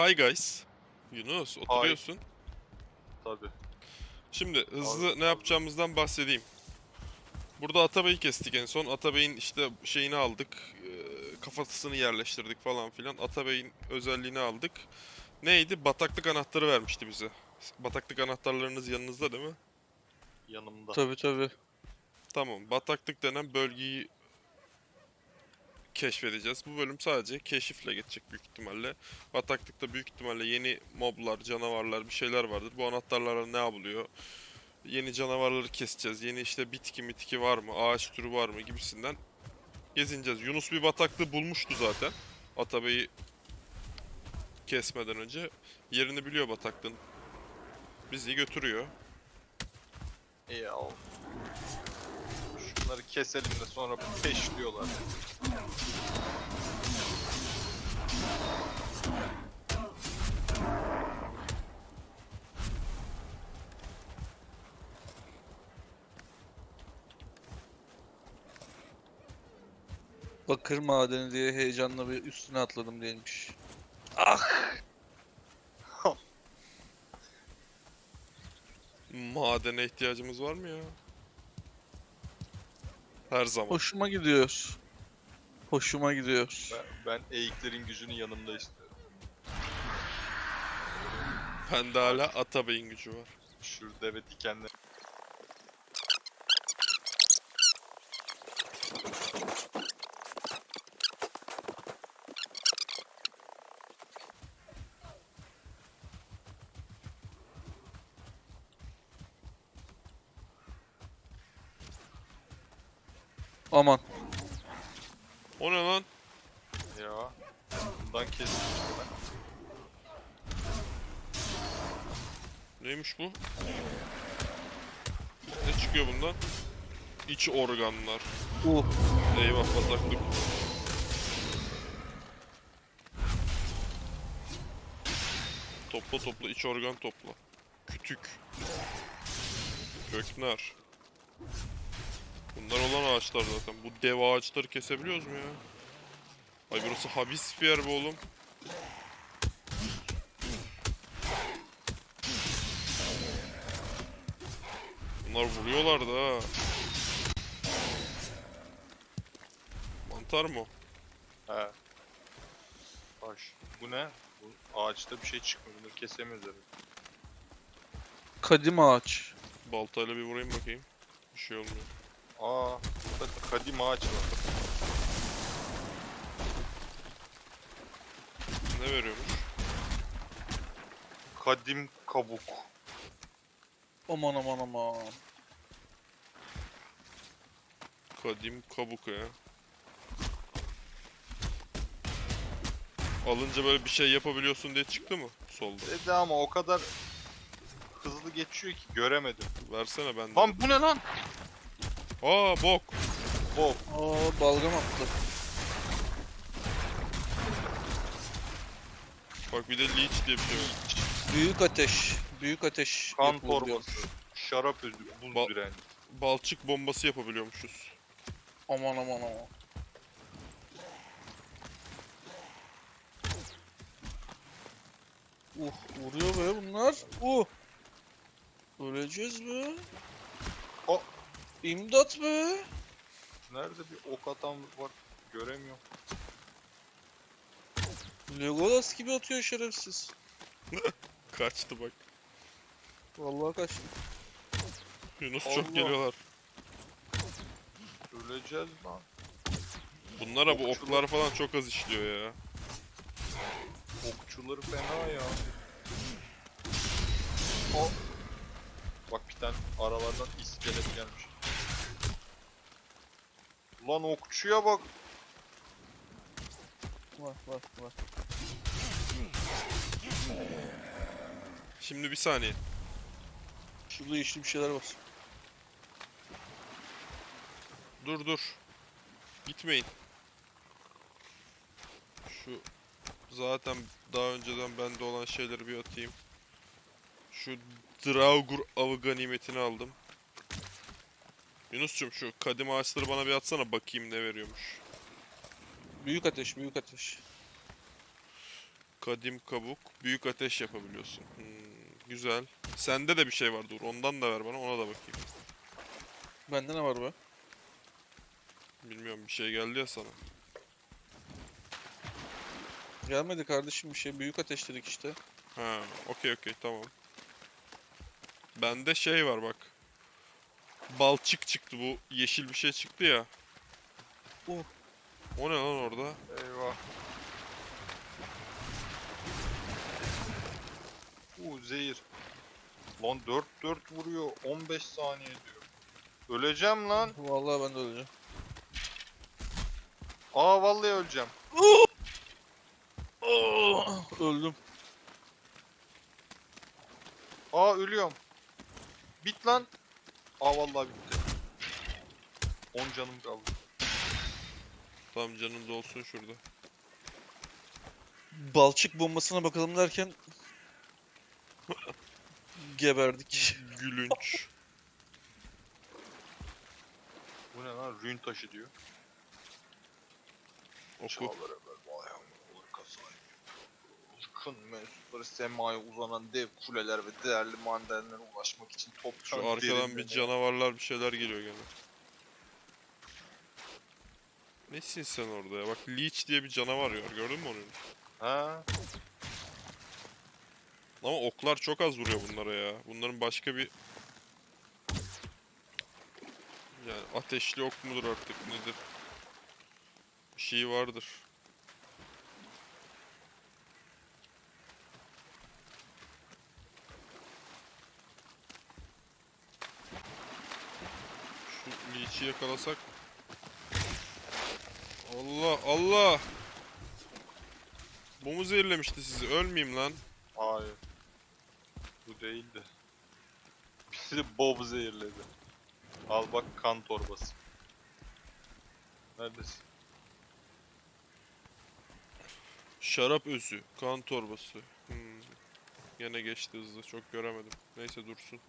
Hi guys. Yunus oturuyorsun. Tabi. Şimdi hızlı Abi, ne yapacağımızdan bahsedeyim. Burada Atabey'i kestik en son. Atabey'in işte şeyini aldık. eee, Kafasını yerleştirdik falan filan. Atabey'in özelliğini aldık. Neydi? Bataklık anahtarı vermişti bize. Bataklık anahtarlarınız yanınızda değil mi? Yanımda. Tabi tabi. Tamam. Bataklık denen bölgeyi keşfedeceğiz. Bu bölüm sadece keşifle geçecek büyük ihtimalle. Bataklıkta büyük ihtimalle yeni moblar, canavarlar bir şeyler vardır. Bu anahtarlarla ne yapılıyor? Yeni canavarları keseceğiz. Yeni işte bitki mitki var mı? Ağaç türü var mı? Gibisinden gezineceğiz. Yunus bir bataklığı bulmuştu zaten. Atabey'i kesmeden önce. Yerini biliyor bataklığın. Bizi götürüyor. İyi al. Keselim de sonra peşliyorlar. Bakır madeni diye heyecanla bir üstüne atladım değilmiş. Ah! Madene ihtiyacımız var mı ya? Her zaman. Hoşuma gidiyor. Hoşuma gidiyor. Ben, ben eğiklerin gücünü yanımda istiyorum. Bende hala Atabey'in gücü var. Şurada ve dikenler. Aman. O ne lan? Ya. Bundan ben. Neymiş bu? Ne çıkıyor bundan? İç organlar. Uh. Eyvah bataklık. Topla topla iç organ topla. Kütük. Köknar. Bunlar olan ağaçlar zaten. Bu dev ağaçları kesebiliyoruz mu ya? Ay burası habis bir yer be oğlum. Bunlar vuruyorlar da ha. Mantar mı? He. Baş. Bu ne? Bu ağaçta bir şey çıkmıyor. Bunu kesemiyoruz herhalde. Kadim ağaç. Baltayla bir vurayım bakayım. Bir şey olmuyor. Aa, burada kadim ağaç var. Ne veriyormuş? Kadim kabuk. Aman aman aman. Kadim kabuk ya. Alınca böyle bir şey yapabiliyorsun diye çıktı mı? Solda. Dedi ama o kadar hızlı geçiyor ki göremedim. Versene ben de. Lan bu ne lan? Aa bok. Bok. Aa balgam attı. Bak bir de leech diye bir şey var. Büyük ateş. Büyük ateş. Kan yapılıyor. torbası. Şarap özü. Buz Ba- direnci. Balçık bombası yapabiliyormuşuz. Aman aman aman. Uh vuruyor be bunlar. Uh. Öleceğiz be. İmdat be. Nerede bir ok atan var? Göremiyorum. Legolas gibi atıyor şerefsiz. Kaçtı bak. Vallahi kaçtı. Yunus Allah. çok geliyorlar. Öleceğiz lan. Bunlara bu Okçuluk. oklar falan çok az işliyor ya. Okçuları fena ya. O. Bak bir tane aralardan iskelet gelmiş. Lan okçuya bak. Var var var. Şimdi bir saniye. Şurada yeşil bir şeyler var. Dur dur. Gitmeyin. Şu zaten daha önceden bende olan şeyleri bir atayım. Şu Draugur avı ganimetini aldım. Yunus'cum şu kadim ağaçları bana bir atsana bakayım ne veriyormuş. Büyük ateş, büyük ateş. Kadim kabuk. Büyük ateş yapabiliyorsun. Hmm, güzel. Sende de bir şey var dur. Ondan da ver bana. Ona da bakayım. Bende ne var be? Bilmiyorum bir şey geldi ya sana. Gelmedi kardeşim bir şey. Büyük ateş dedik işte. Ha, okey okey tamam. Bende şey var bak. Balçık çıktı bu yeşil bir şey çıktı ya. Oh. O ne lan orada? Eyvah. Uuu zehir. Lan 4 4 vuruyor 15 saniye diyor. Öleceğim lan. Vallahi ben de öleceğim. Aa vallahi öleceğim. Öldüm. Aa ölüyorum. Bit lan. Aa vallahi bitti. 10 canım kaldı. Tamam canın da olsun şurada. Balçık bombasına bakalım derken geberdik. Gülünç. Bu ne lan? Rün taşı diyor. Oku. Çağlar evvel vay olur kasay. Irkın mensupları semaya uzanan dev kuleler ve değerli madenlere ulaşmak için toprağın Şu arkadan bir canavarlar bir şeyler geliyor gene. Nesin sen orada ya? Bak Leech diye bir canavar var. Gördün mü onu? Ha? Ama oklar çok az vuruyor bunlara ya. Bunların başka bir... Yani ateşli ok mudur artık nedir? Bir şey vardır. Şu Leech'i yakalasak. Allah Allah! Bu mu zehirlemişti sizi? Ölmeyeyim lan. Hayır. Bu değildi. Bizi Bob zehirledi. Al bak kan torbası. Neredesin? Şarap özü, kan torbası. Hmm. Gene geçti hızlı, çok göremedim. Neyse dursun.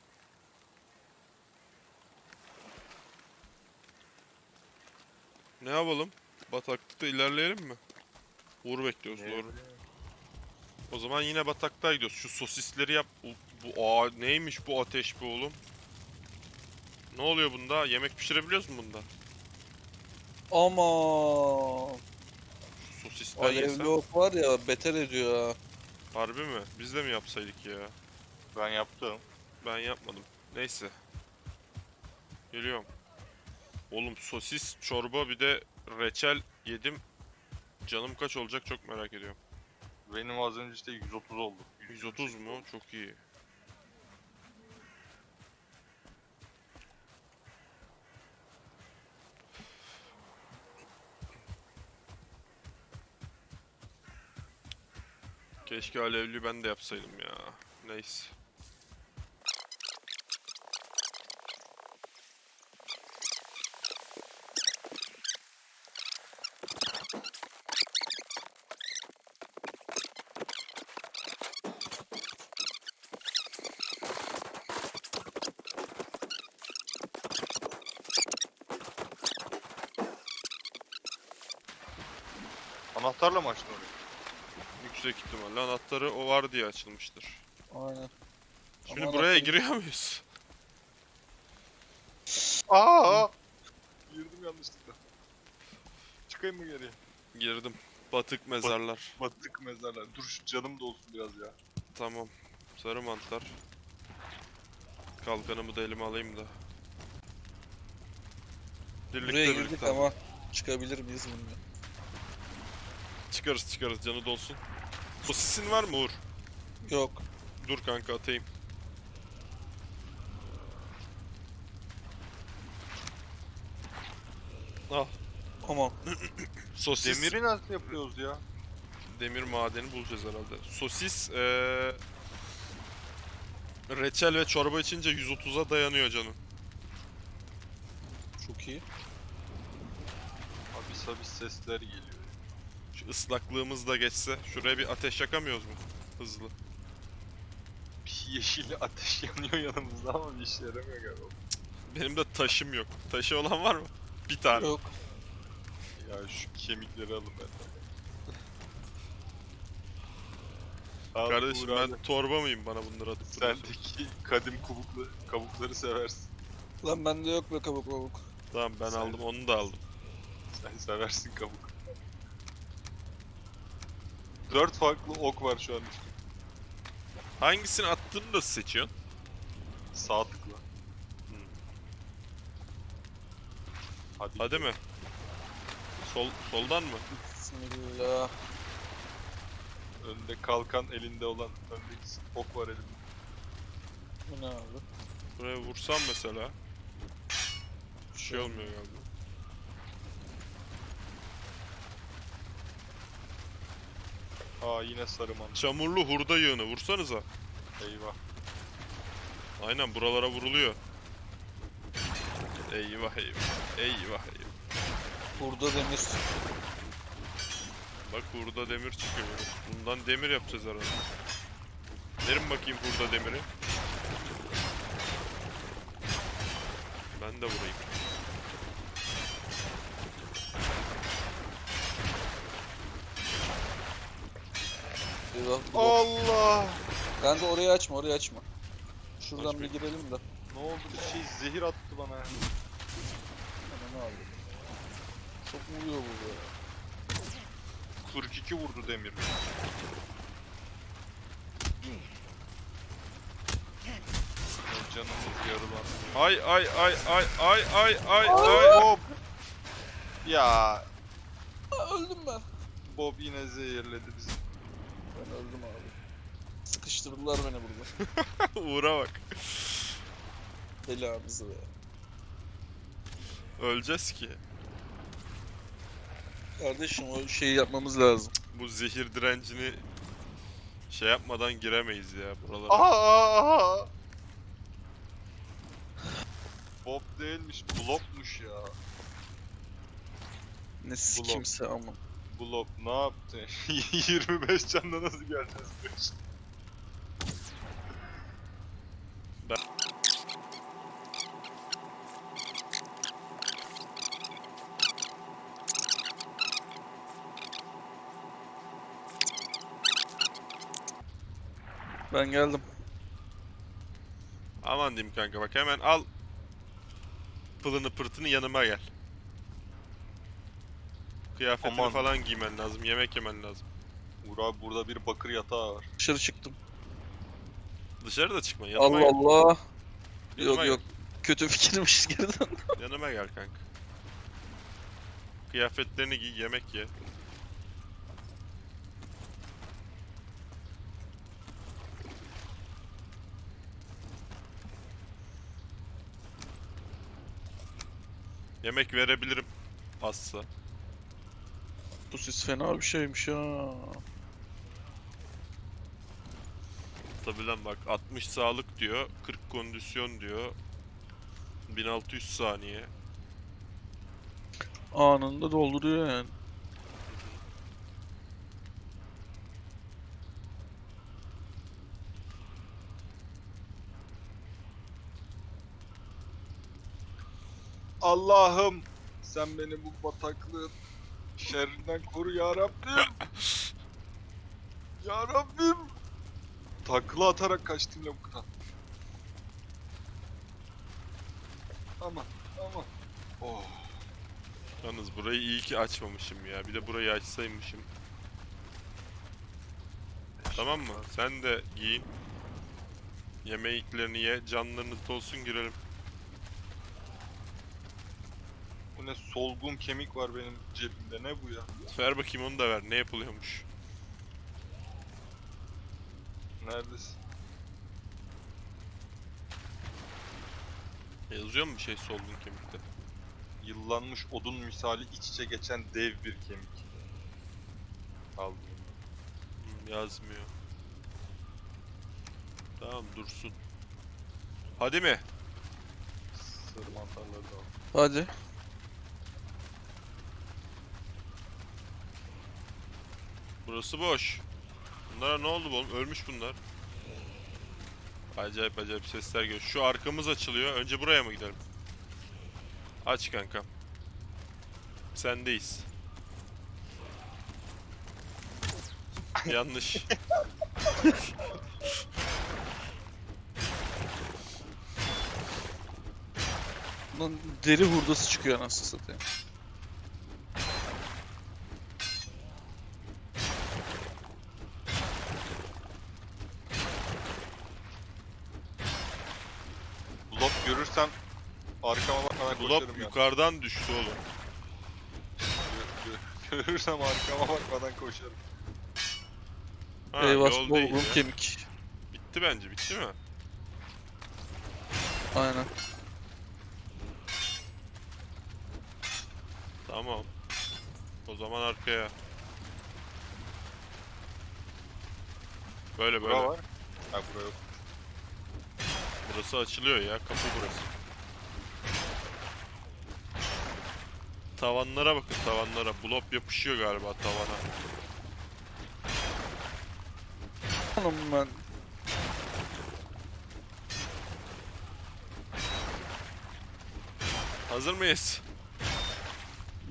Ne yapalım? Bataklıkta ilerleyelim mi? Uğur bekliyoruz doğru. O zaman yine bataklığa gidiyoruz. Şu sosisleri yap. Bu, bu aa, neymiş bu ateş be oğlum? Ne oluyor bunda? Yemek pişirebiliyoruz mu bunda? Ama Şu sosisten alevli yesem. ok var ya beter ediyor ha. Harbi mi? Biz de mi yapsaydık ya? Ben yaptım. Ben yapmadım. Neyse. Geliyorum. Oğlum sosis, çorba bir de reçel yedim. Canım kaç olacak çok merak ediyorum. Benim az önce işte 130 oldu. 130 mu? Çok iyi. Keşke alevli ben de yapsaydım ya. Neyse. Anahtarla mı açtın orayı? Yüksek ihtimalle anahtarı o var diye açılmıştır. Aynen. Şimdi Ama buraya anahtarı- giriyor muyuz? Aa! Girdim yanlışlıkla. Çıkayım mı geriye? Girdim. Batık mezarlar. Batık mezarlar. Dur şu canım da olsun biraz ya. Tamam. Sarı mantar. Kalkanımı da elime alayım da. Birlikte Buraya girdik birlikte. ama çıkabilir miyiz bilmiyorum. Çıkarız çıkarız canı dolsun. Sosisin var mı Uğur? Yok. Dur kanka atayım. Al. Ama Sosis. Demiri nasıl yapıyoruz ya? Demir madeni bulacağız herhalde. Sosis eee reçel ve çorba içince 130'a dayanıyor canım. çok iyi. Habis habis sesler geliyor. Şu ıslaklığımız da geçse. Şuraya bir ateş yakamıyoruz mu? Hızlı. Bir yeşil ateş yanıyor yanımızda ama bir işe yaramıyor galiba. Benim de taşım yok. Taşı olan var mı? Bir tane. Yok. Ya şu kemikleri alın benden. Al Kardeşim Uğur ben abi, torba mıyım bana bunları atıp duruyorsun? Sendeki kadim kabuklu, kabukları seversin. Lan bende yok be kabuk kabuk. Tamam ben Sen- aldım onu da aldım. Sen seversin kabuk. Dört farklı ok var şu an üstümde. Hangisini attığını da seçiyorsun. Sağ tıkla. Hmm. Hadi. Hadi mi? Sol soldan mı? Bismillah. Önde kalkan elinde olan öndeki ok var elimde. Bu ne abi? Buraya vursam mesela. Bir şey olmuyor galiba. Aa yine sarı mantar. Çamurlu hurda yığını vursanıza. Eyvah. Aynen buralara vuruluyor. Eyvah eyvah. Eyvah eyvah. Burada demir. Bak hurda demir çıkıyor. Bundan demir yapacağız herhalde. Verin bakayım hurda demiri. Ben de vurayım. Eyvah. Allah! Ben de orayı açma orayı açma. Şuradan Açmayayım. bir girelim de. Ne oldu bir şey zehir attı bana. Hemen abi. Çok vuruyor bu ya. 42 vurdu demir. Canımız yarılandı. Ay ay ay ay ay ay ay ay. Bob! Ya Aa, öldüm ben. Bob yine zehirledi bizi. Öldüm abi. Sıkıştırdılar beni burada. Uğur'a bak. Belamızı be. Öleceğiz ki. Kardeşim o şeyi yapmamız lazım. Bu zehir direncini şey yapmadan giremeyiz ya buralara. Aha! aha! Bob değilmiş, Blob'muş ya. Ne sikimse ama. Blob ne yaptı? 25 canla nasıl geleceğiz bu iş? Ben geldim. Aman diyeyim kanka bak hemen al pılını pırtını yanıma gel. Kıyafetini Aman. falan giymen lazım, yemek yemen lazım. Uğur abi burada bir bakır yatağı var. Dışarı çıktım. Dışarı da çıkma, yanıma Allah gel. Allah. Yanıma Yok gel. yok. Kötü fikirmiş geriden. Yanıma gel kanka. Kıyafetlerini giy, yemek ye. Yemek verebilirim. Azsa. Bu sis fena bir şeymiş ha. Tabi lan bak 60 sağlık diyor, 40 kondisyon diyor. 1600 saniye. Anında dolduruyor yani. Allah'ım sen beni bu bataklığın şerrinden koru ya Rabbim. ya Rabbim. Takla atarak kaçtım lavuktan. Aman aman. Oh. Yalnız burayı iyi ki açmamışım ya. Bir de burayı açsaymışım. Tamam mı? Sen de giyin. Yemeklerini ye, canlarını dolsun girelim. Bu ne solgun kemik var benim cebimde ne bu ya? Ver bakayım onu da ver. Ne yapılıyormuş? Neredesin? Yazıyor mu bir şey solgun kemikte? Yıllanmış odun misali iç içe geçen dev bir kemik. Aldım. Hmm, yazmıyor. Tamam dursun. Hadi mi? Sır mantarları da al. Hadi. Burası boş. Bunlara ne oldu oğlum? Ölmüş bunlar. Acayip acayip sesler geliyor. Şu arkamız açılıyor. Önce buraya mı gidelim? Aç kankam. Sendeyiz. Yanlış. Lan deri hurdası çıkıyor anasını satayım. Yukarıdan düştü oğlum. Gö- gö- Görürsem arkama bakmadan koşarım. Ha, Eyvah yol bol değil burun ya. kemik. Bitti bence bitti mi? Aynen. Tamam. O zaman arkaya. Böyle böyle. Bura var. Ha bura yok. Burası açılıyor ya. Kapı burası. Tavanlara bakın tavanlara. Blop yapışıyor galiba tavana. Oğlum ben Hazır mıyız?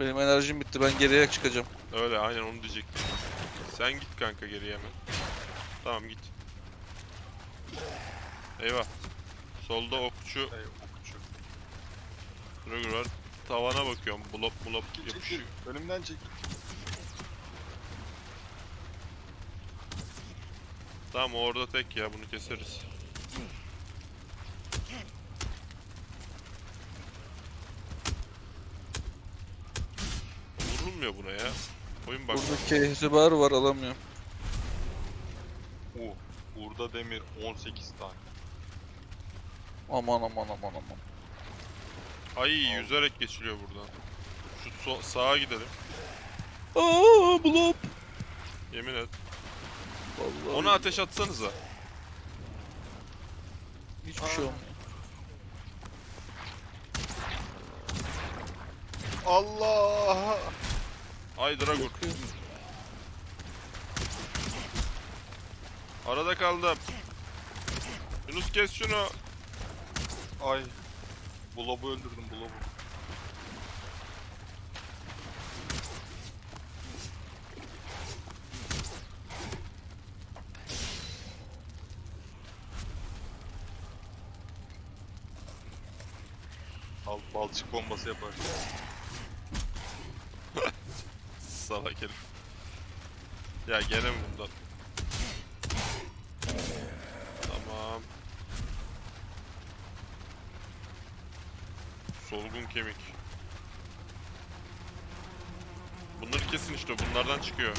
benim enerjim bitti. Ben geriye çıkacağım. Öyle aynen onu diyecektim. Sen git kanka geriye hemen. Tamam git. Eyvah. Solda okçu Ey okçu. Dragon var. Tavana bakıyorum. Blop blop yapışıyor. Çekil. Önümden çekil. Tamam orada tek ya bunu keseriz. Vurulmuyor buna ya. Oyun bak. Burada kehribar var alamıyorum. Uh. Burada demir 18 tane. Aman aman aman aman. Ay yüzerek geçiliyor buradan. Şu so- sağa gidelim. Aa blop. Yemin et. Vallahi Ona ateş atsanıza. hiçbir şey olmuyor. Allah! Ay Dragon. Yakıyor. Arada kaldım. Yunus kes şunu. Ay. Blob'u öldürdüm Blob'u. Al balçık bombası yapar. Salak herif. Ya gene mi bundan? Tamam. Solgun kemik. Bunları kesin işte bunlardan çıkıyor.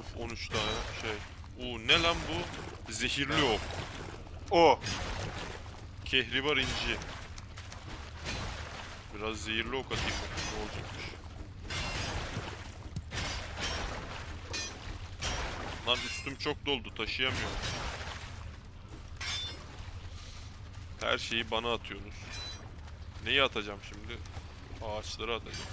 Uf 13 tane şey. Uu ne lan bu? Zehirli ok. O! Kehribar inci. Biraz zehirli ok atayım bakayım ne olacakmış. Lan üstüm çok doldu taşıyamıyorum. Her şeyi bana atıyorsunuz. Neyi atacağım şimdi? Ağaçları atacağım.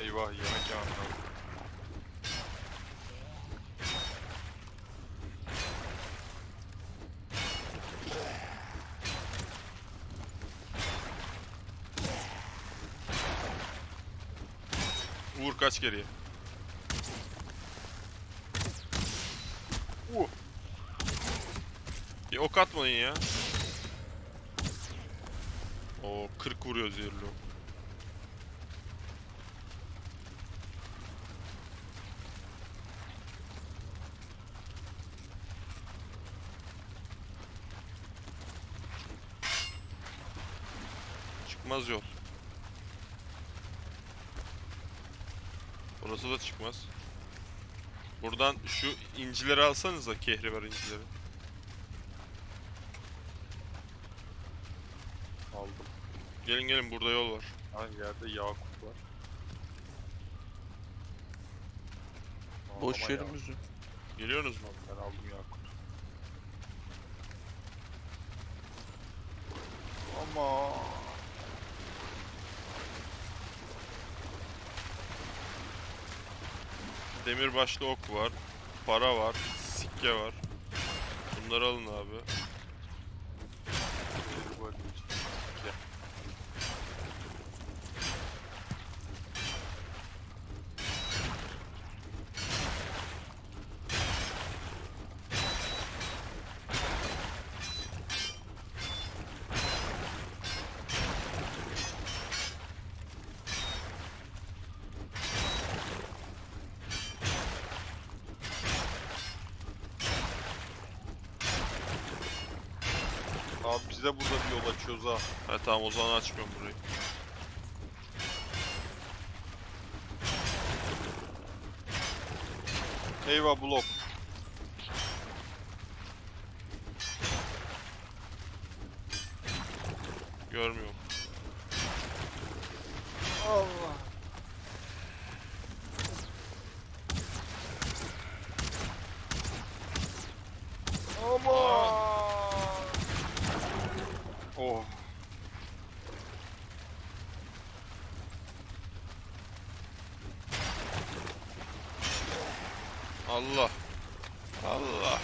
Eyvah yemek yemem lazım. Uğur kaç geriye. Uh! Bir ok atmayın ya. O 40 vuruyor zehirli. Çıkmaz yol. Orası da çıkmaz. Buradan şu incileri alsanıza kehribar incileri. Aldım. Gelin gelin burada yol var. Ha yerde yakut var. Boş Ama yerimiz yok. Geliyorsunuz mu? Ben aldım yakut. Ama Demir başlı ok var. para var, sikke var. Bunları alın abi. Abi biz de burada bir yol açıyoruz ha. Ha tamam o zaman açmıyorum burayı. Eyvah blok. Görmüyorum. Allah. Aman. Oh. Allah. Allah.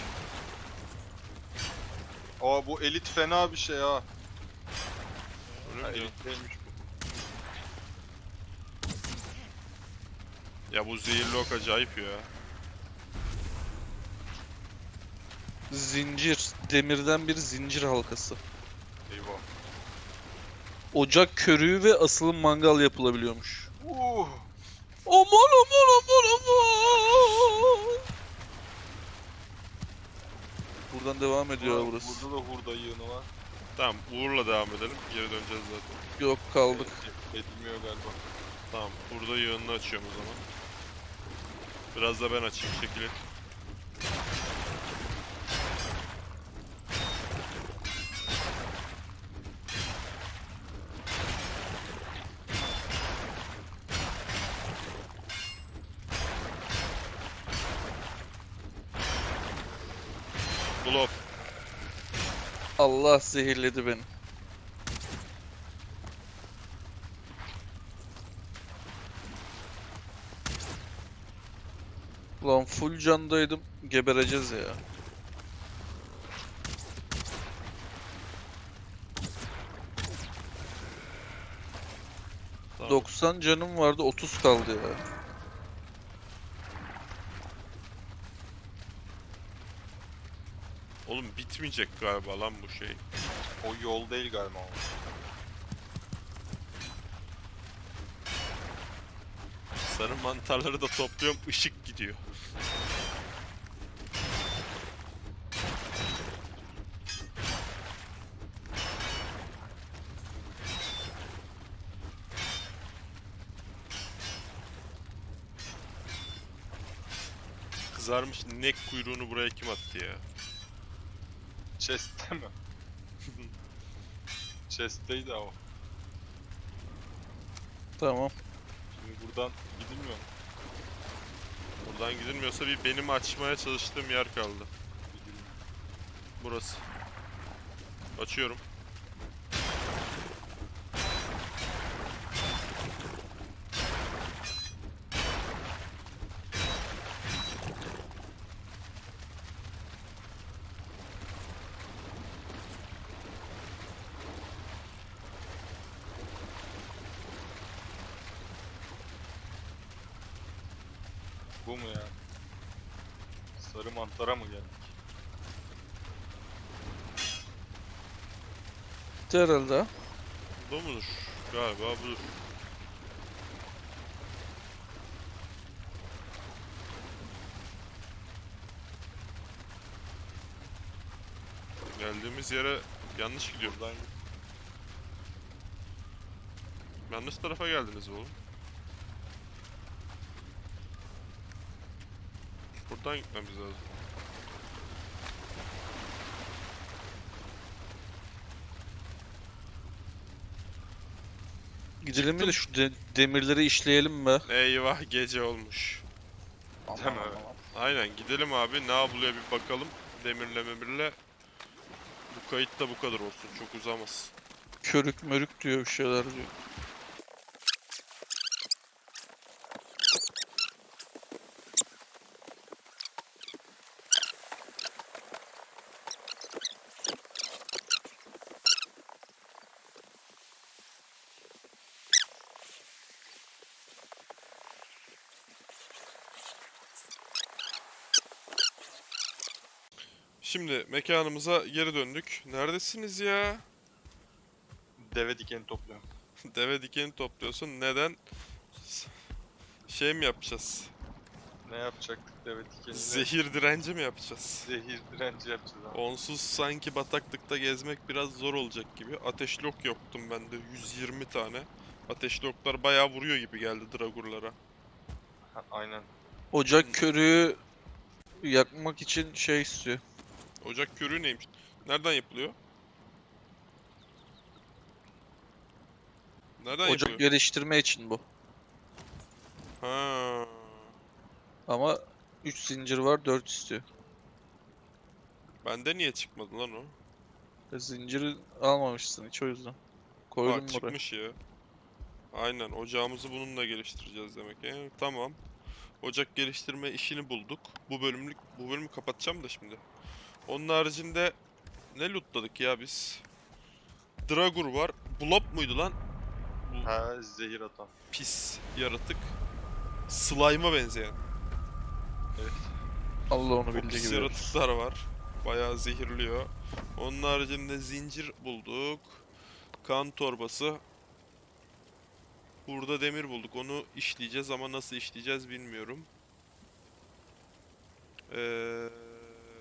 Aa bu elit fena bir şey ha. Diyor? elitteymiş bu. Ya bu zehirli ok acayip ya. Zincir. Demirden bir zincir halkası. Eyvah. Ocak körüğü ve asılı mangal yapılabiliyormuş. Uh. Aman aman aman. Buradan devam ediyor Aa, burası. Burada da hurda yığını var. Tamam Uğur'la devam edelim. Geri döneceğiz zaten. Yok kaldık. Ed- Edilmiyor galiba. Tamam. Burada yığınını açıyorum o zaman. Biraz da ben açayım. Blof. Allah zehirledi beni. Ulan full candaydım. Gebereceğiz ya. Tamam. 90 canım vardı 30 kaldı ya. Oğlum bitmeyecek galiba lan bu şey. O yol değil galiba. Sarı mantarları da topluyorum. ışık gidiyor. Kızarmış nek kuyruğunu buraya kim attı ya? Chest'te mi? Chest'teydi o. Tamam. Şimdi buradan gidilmiyor mu? Buradan gidilmiyorsa bir benim açmaya çalıştığım yer kaldı. Burası. Açıyorum. Bu mu ya? Sarı mantara mı geldik? Bitti herhalde. Bu mudur? Galiba budur. Geldiğimiz yere yanlış gidiyoruz. Buradan Yanlış tarafa geldiniz oğlum. Buradan gitmemiz lazım. Gidelim mi de şu de- demirleri işleyelim be. Eyvah gece olmuş. Değil mi? Aynen gidelim abi ne yapılıyor bir bakalım. Demirle memirle. Bu kayıt da bu kadar olsun çok uzamaz. Körük mörük diyor bir şeyler diyor. Şimdi mekanımıza geri döndük. Neredesiniz ya? Deve dikeni topluyorum. Deve dikeni topluyorsun. Neden? Şey mi yapacağız? Ne yapacaktık deve dikeniyle? Zehir direnci mi yapacağız? Zehir direnci yapacağız abi. Onsuz sanki bataklıkta gezmek biraz zor olacak gibi. Ateşli ok yoktum bende 120 tane. Ateşli oklar bayağı vuruyor gibi geldi dragurlara. Ha, aynen. Ocak körüğü yakmak için şey istiyor. Ocak körüğü neymiş? Nereden yapılıyor? Nereden Ocak yapılıyor? geliştirme için bu. Ha. Ama 3 zincir var 4 istiyor. Bende niye çıkmadı lan o? E, Zinciri almamışsın hiç o yüzden. Koydum buraya. çıkmış ya. Aynen ocağımızı bununla geliştireceğiz demek ki. Tamam. Ocak geliştirme işini bulduk. Bu bölümlük bu bölümü kapatacağım da şimdi. Onun haricinde ne lootladık ya biz? Dragur var. Blob muydu lan? Bu Ha zehir atan. pis yaratık. Slime'a benzeyen. Evet. Allah onu Çok bildiği pis gibi. yaratıklar var. Bayağı zehirliyor. Onun haricinde zincir bulduk. Kan torbası. Burada demir bulduk. Onu işleyeceğiz ama nasıl işleyeceğiz bilmiyorum. Ee,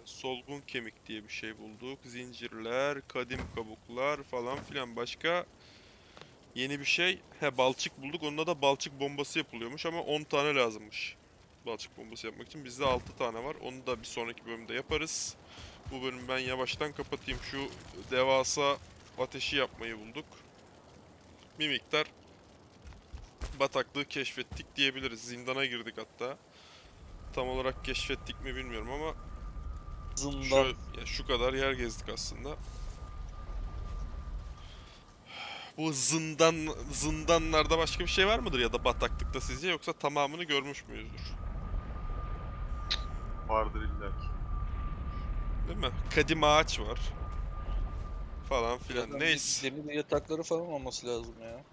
solgun kemik diye bir şey bulduk. Zincirler, kadim kabuklar falan filan. Başka yeni bir şey. He balçık bulduk. Onda da balçık bombası yapılıyormuş ama 10 tane lazımmış balçık bombası yapmak için. Bizde 6 tane var. Onu da bir sonraki bölümde yaparız. Bu bölümü ben yavaştan kapatayım. Şu devasa ateşi yapmayı bulduk. Bir miktar bataklığı keşfettik diyebiliriz. Zindana girdik hatta. Tam olarak keşfettik mi bilmiyorum ama Zından. şu, ya şu kadar yer gezdik aslında. Bu zindan zindanlarda başka bir şey var mıdır ya da bataklıkta sizce yoksa tamamını görmüş müyüzdür? Vardır illaki. Değil mi? Kadim ağaç var. Falan filan. Zaten Neyse. Demir yatakları falan olması lazım ya.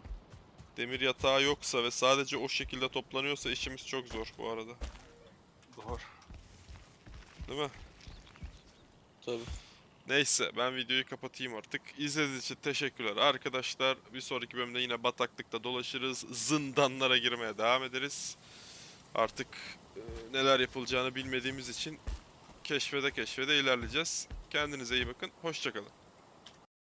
Demir yatağı yoksa ve sadece o şekilde toplanıyorsa işimiz çok zor bu arada. Doğru. Değil mi? Tabii. Neyse ben videoyu kapatayım artık. İzlediğiniz için teşekkürler arkadaşlar. Bir sonraki bölümde yine bataklıkta dolaşırız. Zindanlara girmeye devam ederiz. Artık e, neler yapılacağını bilmediğimiz için keşfede keşfede ilerleyeceğiz. Kendinize iyi bakın. Hoşçakalın.